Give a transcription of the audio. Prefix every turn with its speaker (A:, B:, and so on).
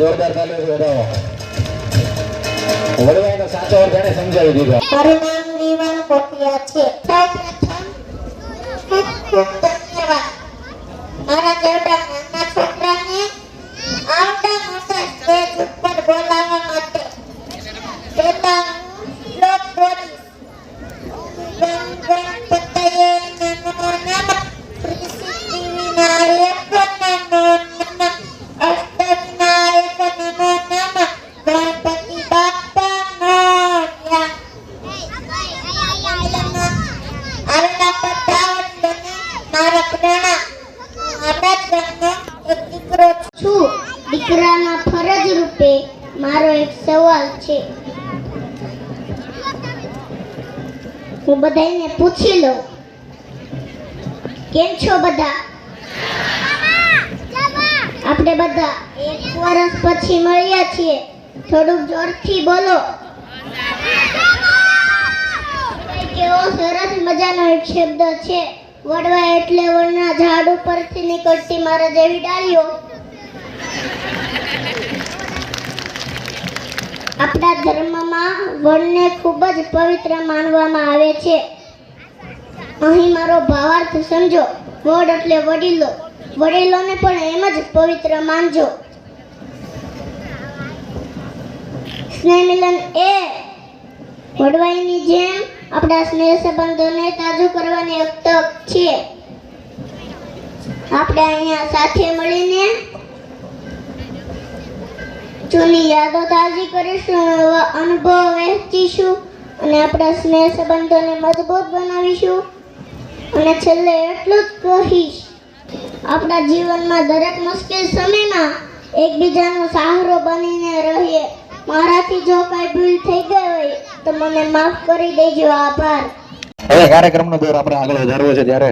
A: જોરદાર તાલીઓ વધાવો વડવાઈનો સાચો અર્થ એને સમજાવી દીધો.
B: મારું નામ પ્રક્રિયા છે. ધન્યવાદ. સવાલ છે. હું બધાને પૂછી લઉં. કેમ છો બધા? આપણે બધા એક વર્ષ પછી મળ્યા છીએ. થોડુંક જોરથી બોલો. કેવો સરસ મજાનો એક શબ્દ છે. વડવા એટલે વડના ઝાડ ઉપરથી નીકળતી મારા જેવી ડાળીઓ. આપણા ધર્મમાં વડને ખૂબ જ પવિત્ર માનવામાં આવે છે. અહીં મારો ભાવાર્થ સમજો વડ એટલે વડીલો. વડીલોને પણ એમ જ પવિત્ર માનજો. સ્નેહ મિલન એ વડવાઈની જેમ આપણા સ્નેહ સંબંધોને તાજું કરવાની એક તક છે. આપણે અહીંયા સાથે મળીને જૂની યાદો તાજી કરીશું, નવા અનુભવ વહેંચીશું અને આપણા સ્નેહ સંબંધોને મજબૂત બનાવીશું. અને છેલ્લે એટલું જ કહીશ, આપણા જીવનમાં દરેક મુશ્કેલ સમયમાં એકબીજાનો સહારો બનીને રહીએ. મારાથી જો કાંઈ ભૂલ થઈ ગઈ હોય, તો મને માફ કરી દેજો. આભાર.
A: હવે કાર્યક્રમનો દોર આપણે આગળ વધારવો છે ત્યારે